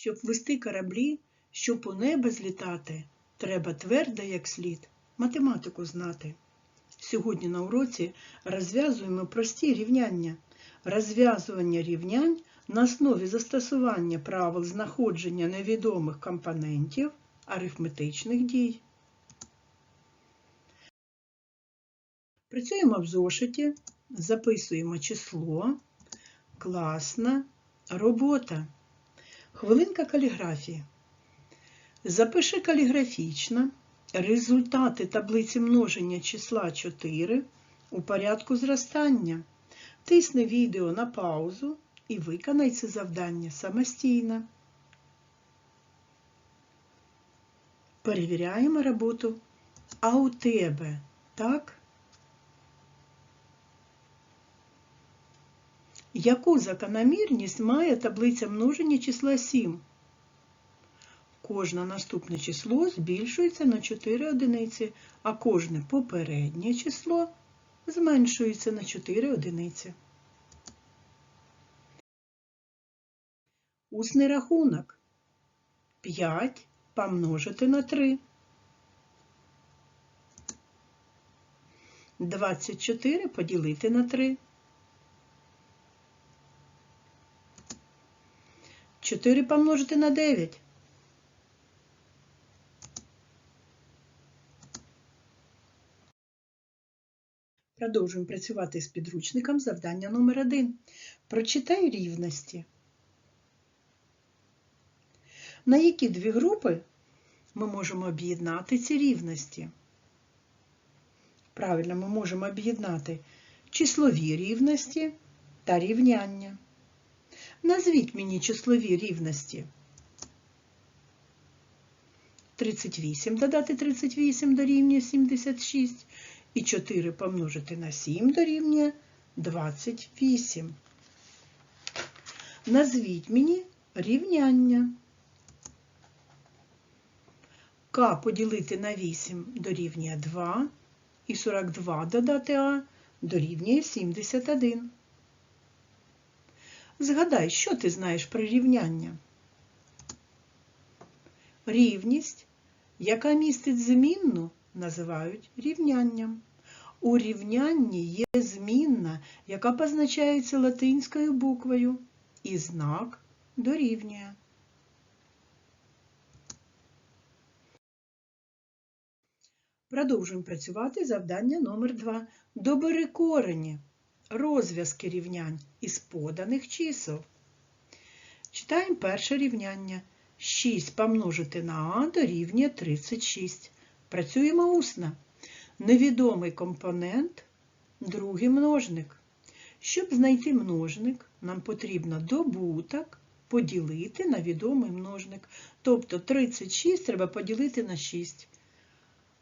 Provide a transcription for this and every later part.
Щоб вести кораблі, щоб у небо злітати, треба твердо, як слід, математику знати. Сьогодні на уроці розв'язуємо прості рівняння. Розв'язування рівнянь на основі застосування правил знаходження невідомих компонентів арифметичних дій. Працюємо в зошиті, записуємо число, класна робота. Хвилинка каліграфії. Запиши каліграфічно результати таблиці множення числа 4 у порядку зростання. Тисни відео на паузу і виконай це завдання самостійно. Перевіряємо роботу. А у тебе так? Яку закономірність має таблиця множення числа 7? Кожне наступне число збільшується на 4 одиниці, а кожне попереднє число зменшується на 4 одиниці. Усний рахунок 5 помножити на 3. 24 поділити на 3. 4 помножити на 9. Продовжуємо працювати з підручником завдання номер 1. Прочитай рівності. На які дві групи ми можемо об'єднати ці рівності? Правильно, ми можемо об'єднати числові рівності та рівняння. Назвіть мені числові рівності. 38 додати 38 дорівнює 76 і 4 помножити на 7 дорівнює 28. Назвіть мені рівняння. К поділити на 8 дорівнює 2 і 42 додати А дорівнює 71. Згадай, що ти знаєш про рівняння? Рівність, яка містить змінну, називають рівнянням. У рівнянні є змінна, яка позначається латинською буквою, і знак дорівнює. Продовжуємо працювати завдання номер 2. Добери корені, розв'язки рівнянь із поданих чисел. Читаємо перше рівняння. 6 помножити на А дорівнює 36. Працюємо усно. Невідомий компонент, другий множник. Щоб знайти множник, нам потрібно добуток поділити на відомий множник. Тобто 36 треба поділити на 6.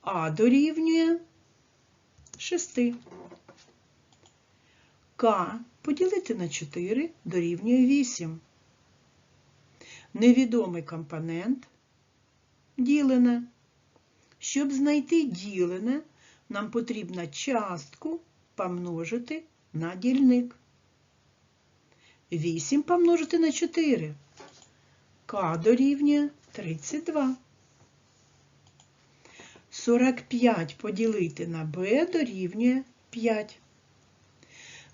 А дорівнює 6. К поділити на 4 дорівнює 8. Невідомий компонент ділене. Щоб знайти ділене, нам потрібно частку помножити на дільник. 8 помножити на 4. К дорівнює 32. 45 поділити на Б дорівнює 5.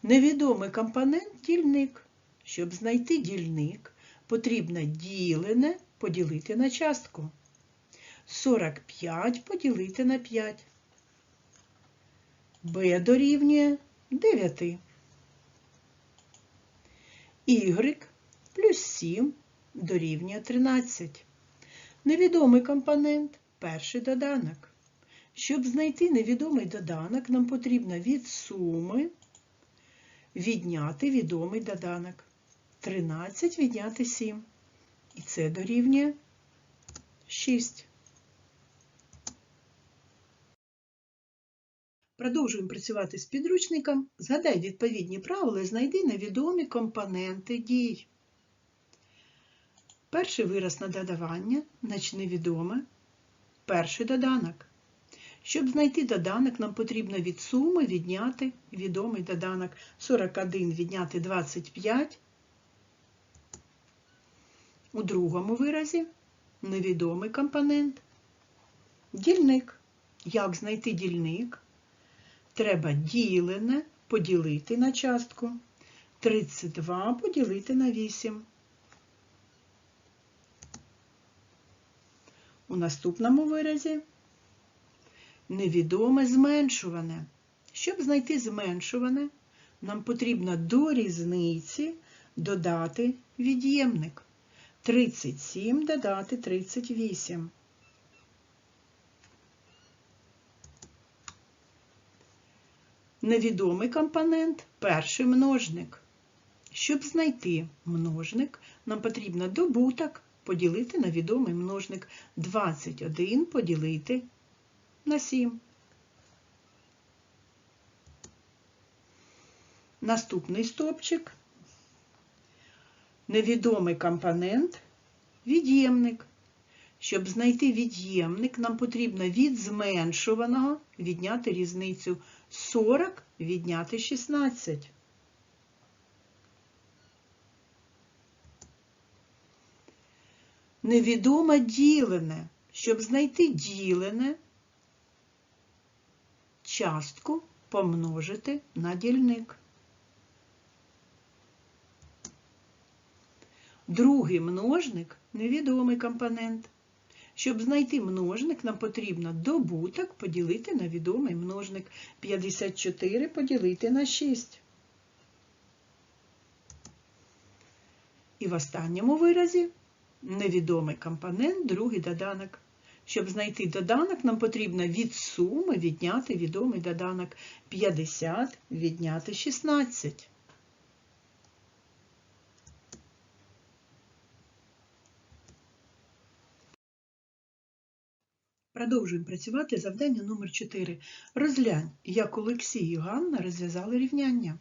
Невідомий компонент дільник. Щоб знайти дільник, потрібно ділене поділити на частку. 45 поділити на 5. Б дорівнює 9. Y плюс 7 дорівнює 13. Невідомий компонент перший доданок. Щоб знайти невідомий доданок, нам потрібно від суми відняти відомий доданок. 13 відняти 7. І це дорівнює 6. Продовжуємо працювати з підручником. Згадай відповідні правила і знайди невідомі компоненти дій. Перший вираз на додавання, значить невідоме. Перший доданок. Щоб знайти доданок, нам потрібно від суми відняти відомий доданок 41 відняти 25 У другому виразі невідомий компонент. Дільник. Як знайти дільник? Треба ділене поділити на частку. 32 поділити на 8. У наступному виразі невідоме зменшуване. Щоб знайти зменшуване, нам потрібно до різниці додати від'ємник. 37 додати 38. Невідомий компонент перший множник. Щоб знайти множник, нам потрібно добуток поділити на відомий множник 21 поділити на 7. Наступний стовпчик. Невідомий компонент від'ємник. Щоб знайти від'ємник, нам потрібно від зменшуваного відняти різницю 40 відняти 16. Невідоме ділене. Щоб знайти ділене, частку помножити на дільник. Другий множник невідомий компонент. Щоб знайти множник, нам потрібно добуток поділити на відомий множник. 54 поділити на 6. І в останньому виразі невідомий компонент, другий доданок. Щоб знайти доданок, нам потрібно від суми відняти відомий доданок. 50 відняти 16. Продовжуємо працювати завдання номер 4. Розглянь, як Олексій і Ганна розв'язали рівняння.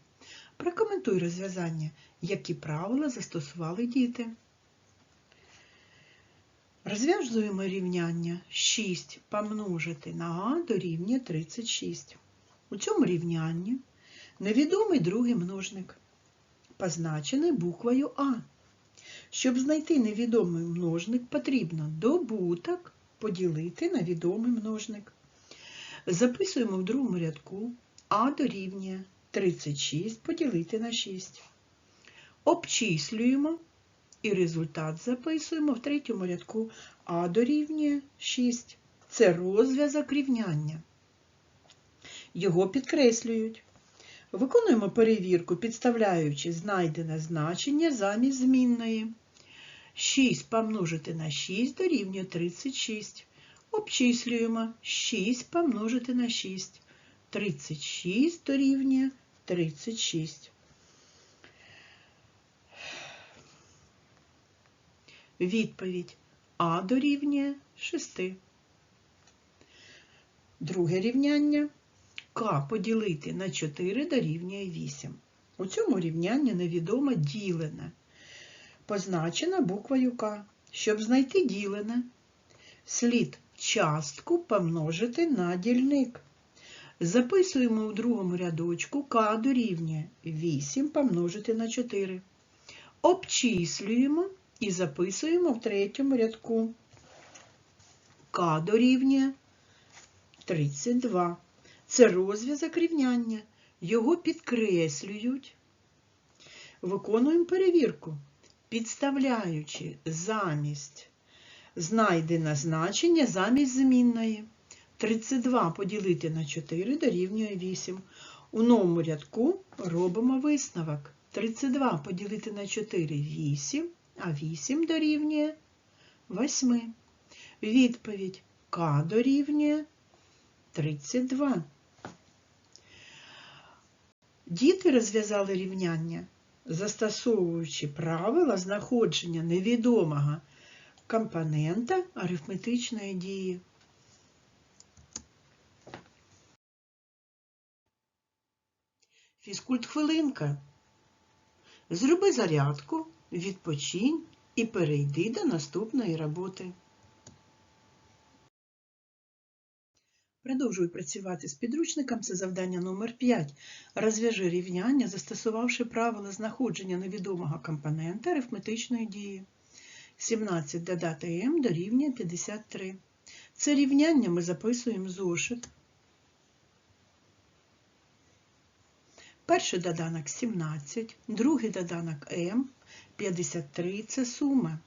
Прокоментуй розв'язання, які правила застосували діти. Розв'язуємо рівняння 6 помножити на А дорівнює 36. У цьому рівнянні невідомий другий множник, позначений буквою А. Щоб знайти невідомий множник, потрібно добуток поділити на відомий множник. Записуємо в другому рядку А дорівнює 36 поділити на 6. Обчислюємо і результат записуємо в третьому рядку А дорівнює 6. Це розв'язок рівняння. Його підкреслюють. Виконуємо перевірку, підставляючи знайдене значення замість змінної. 6 помножити на 6 дорівнює 36. Обчислюємо 6 помножити на 6. 36 дорівнює 36. Відповідь А дорівнює 6. Друге рівняння К поділити на 4 дорівнює 8. У цьому рівнянні невідоме ділене позначена буквою К. Щоб знайти ділене, слід частку помножити на дільник. Записуємо у другому рядочку К дорівнює 8 помножити на 4. Обчислюємо і записуємо в третьому рядку. К дорівнює 32. Це розв'язок рівняння. Його підкреслюють. Виконуємо перевірку підставляючи замість знайдене значення замість змінної. 32 поділити на 4 дорівнює 8. У новому рядку робимо висновок. 32 поділити на 4 8, а 8 дорівнює 8. Відповідь К дорівнює 32. Діти розв'язали рівняння застосовуючи правила знаходження невідомого компонента арифметичної дії. Фізкульт хвилинка. Зроби зарядку, відпочинь і перейди до наступної роботи. Продовжую працювати з підручником. Це завдання номер 5. Розв'яжи рівняння, застосувавши правила знаходження невідомого компонента арифметичної дії. 17 додати m дорівнює 53. Це рівняння ми записуємо зошит. Перший доданок 17, другий доданок m, 53 – це сума.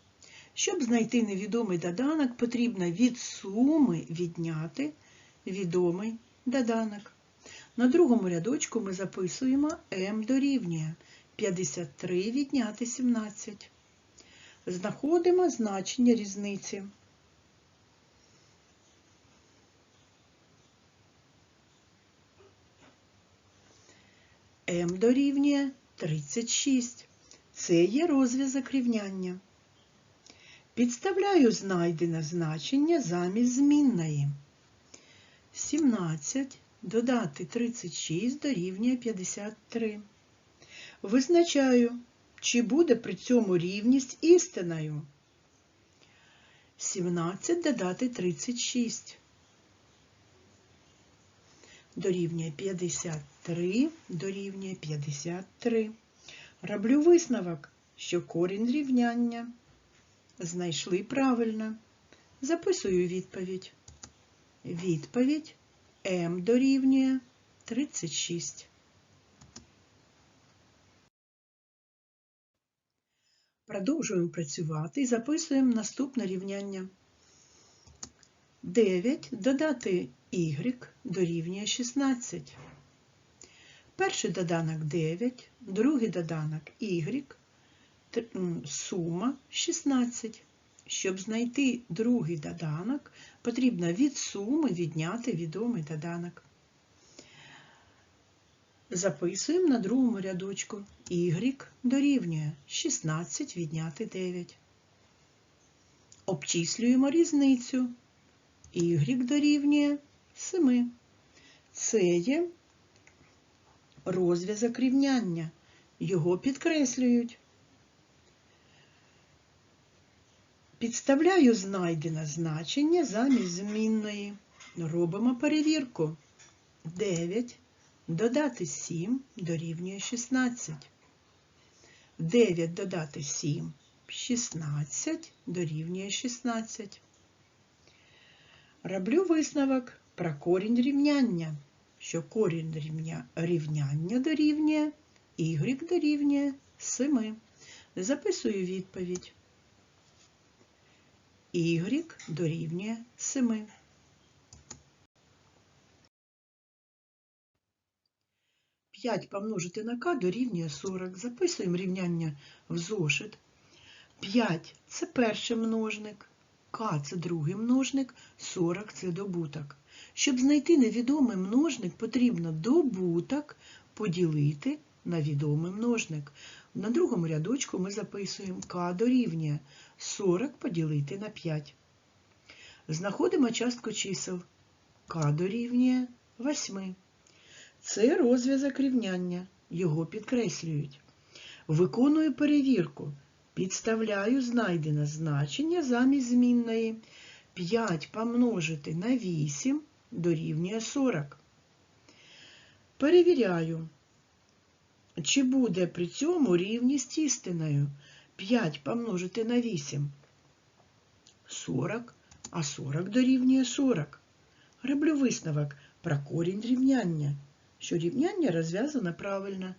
Щоб знайти невідомий доданок, потрібно від суми відняти відомий доданок. На другому рядочку ми записуємо m дорівнює 53 відняти 17. Знаходимо значення різниці. m дорівнює 36. Це є розв'язок рівняння. Підставляю знайдене значення замість змінної. 17 додати 36 дорівнює 53. Визначаю, чи буде при цьому рівність істиною. 17 додати 36 дорівнює 53, дорівнює 53. Роблю висновок, що корінь рівняння знайшли правильно. Записую відповідь. Відповідь М дорівнює 36. Продовжуємо працювати і записуємо наступне рівняння. 9 додати y дорівнює 16. Перший доданок 9, другий доданок y, сума 16. Щоб знайти другий доданок, потрібно від суми відняти відомий доданок. Записуємо на другому рядочку y дорівнює 16 відняти 9. Обчислюємо різницю. y дорівнює 7. Це є розв'язок рівняння. Його підкреслюють. Підставляю знайдене значення замість змінної. Робимо перевірку. 9 додати 7 дорівнює 16. 9 додати 7 16 дорівнює 16. Роблю висновок про корінь рівняння, що корінь рівня, рівняння дорівнює y дорівнює 7. Записую відповідь. y дорівнює 7. П'ять помножити на k дорівнює 40. Записуємо рівняння в зошит. 5 – це перший множник, k – це другий множник, 40 – це добуток. Щоб знайти невідомий множник, потрібно добуток поділити на відомий множник. На другому рядочку ми записуємо k дорівнює 40 поділити на 5. Знаходимо частку чисел. k дорівнює 8. Це розв'язок рівняння. Його підкреслюють. Виконую перевірку. Підставляю знайдене значення замість змінної. 5 помножити на 8 дорівнює 40. Перевіряю, чи буде при цьому рівність істиною. 5 помножити на 8 40, а 40 дорівнює 40. Роблю висновок про корінь рівняння, що рівняння розв'язано правильно.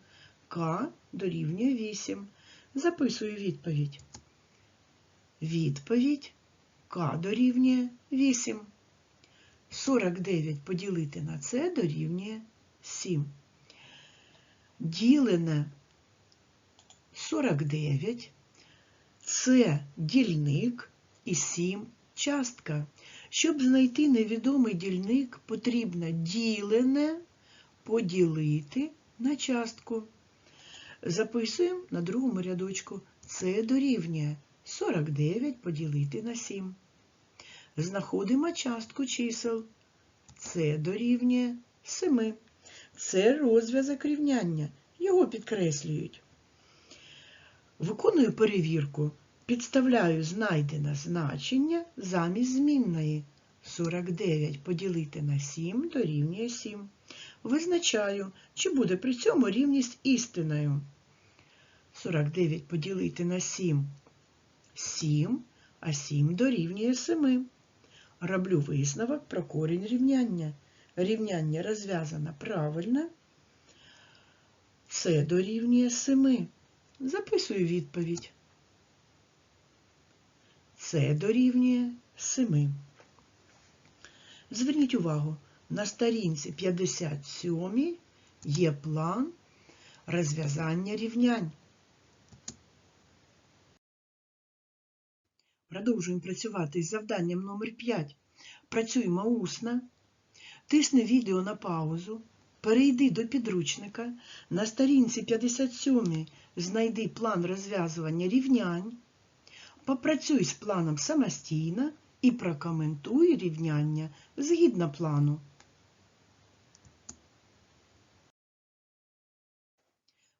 К дорівнює 8. Записую відповідь. Відповідь К дорівнює 8. 49 поділити на С дорівнює 7. Ділене 49 це дільник і 7 частка. Щоб знайти невідомий дільник, потрібно ділене поділити на частку. Записуємо на другому рядочку. Це дорівнює 49 поділити на 7. Знаходимо частку чисел. Це дорівнює 7. Це розв'язок рівняння. Його підкреслюють. Виконую перевірку. Підставляю знайдене значення замість змінної. 49 поділити на 7 дорівнює 7. Визначаю, чи буде при цьому рівність істиною. 49 поділити на 7 7, а 7 дорівнює 7. Роблю висновок про корінь рівняння. Рівняння розв'язано правильно. Це дорівнює 7. Записую відповідь. Це дорівнює 7. Зверніть увагу, на сторінці 57 є план розв'язання рівнянь. Продовжуємо працювати із завданням номер 5. Працюємо усно. Тисни відео на паузу. Перейди до підручника. На сторінці 57 знайди план розв'язування рівнянь. Попрацюй з планом самостійно і прокоментуй рівняння згідно плану.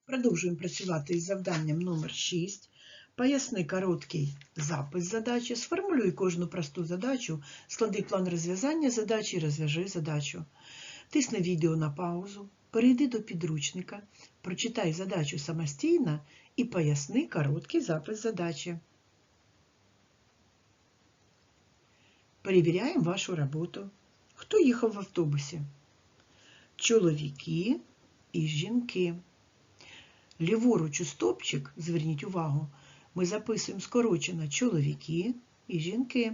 Продовжуємо працювати із завданням номер 6. Поясни короткий запис задачі, сформулюй кожну просту задачу, склади план розв'язання задачі і розв'яжи задачу. Тисни відео на паузу, перейди до підручника, прочитай задачу самостійно і поясни короткий запис задачі. Перевіряємо вашу роботу. Хто їхав в автобусі? Чоловіки і жінки. Ліворуч у стопчик, зверніть увагу, ми записуємо скорочено чоловіки і жінки.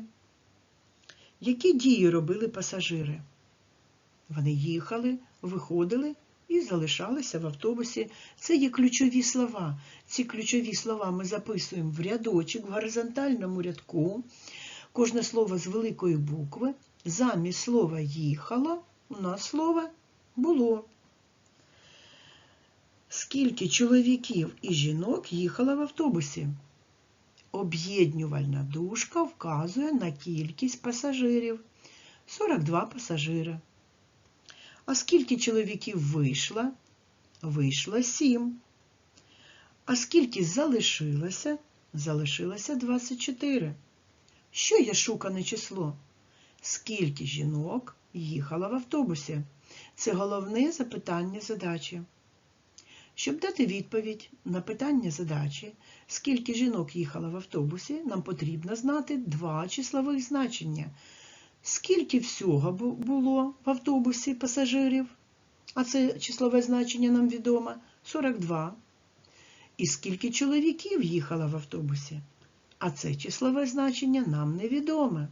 Які дії робили пасажири? Вони їхали, виходили і залишалися в автобусі. Це є ключові слова. Ці ключові слова ми записуємо в рядочок, в горизонтальному рядку. Кожне слово з великої букви. Замість слова їхало у нас слово було. Скільки чоловіків і жінок їхало в автобусі? Об'єднювальна дужка вказує на кількість пасажирів. 42 пасажири. А скільки чоловіків вийшло? Вийшло 7. А скільки залишилося? Залишилося 24. Що є шукане число? Скільки жінок їхало в автобусі? Це головне запитання задачі. Щоб дати відповідь на питання задачі, скільки жінок їхало в автобусі, нам потрібно знати два числових значення. Скільки всього було в автобусі пасажирів, а це числове значення нам відомо 42. І скільки чоловіків їхало в автобусі, а це числове значення нам невідоме.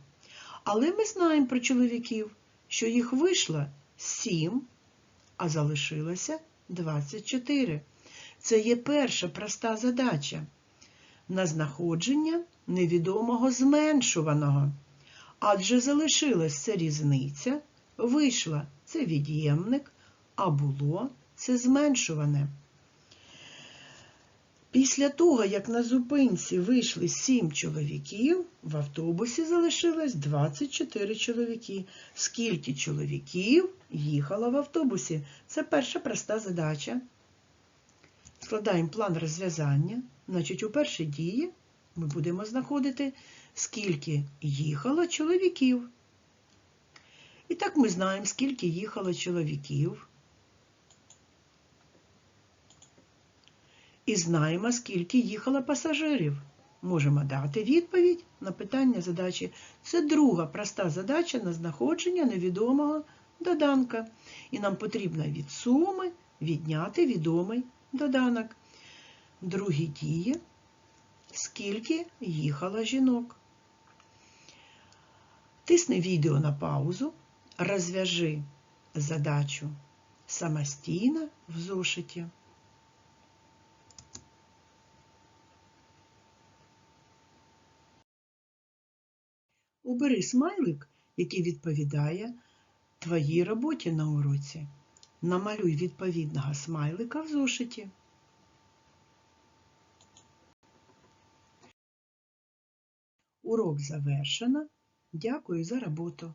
Але ми знаємо про чоловіків, що їх вийшло 7, а залишилося 24. Це є перша проста задача на знаходження невідомого зменшуваного. Адже залишилася різниця, вийшла це від'ємник, а було це зменшуване. Після того, як на зупинці вийшли 7 чоловіків, в автобусі залишилось 24 чоловіки. Скільки чоловіків їхало в автобусі? Це перша проста задача. Складаємо план розв'язання. Значить, у першій дії ми будемо знаходити, скільки їхало чоловіків. І так ми знаємо, скільки їхало чоловіків. І знаємо, скільки їхало пасажирів. Можемо дати відповідь на питання задачі. Це друга проста задача на знаходження невідомого доданка. І нам потрібно від суми відняти відомий доданок. Другі дії, скільки їхало жінок. Тисни відео на паузу, розв'яжи задачу самостійно в зошиті. Убери смайлик, який відповідає твоїй роботі на уроці. Намалюй відповідного смайлика в зошиті. Урок завершено. Дякую за роботу.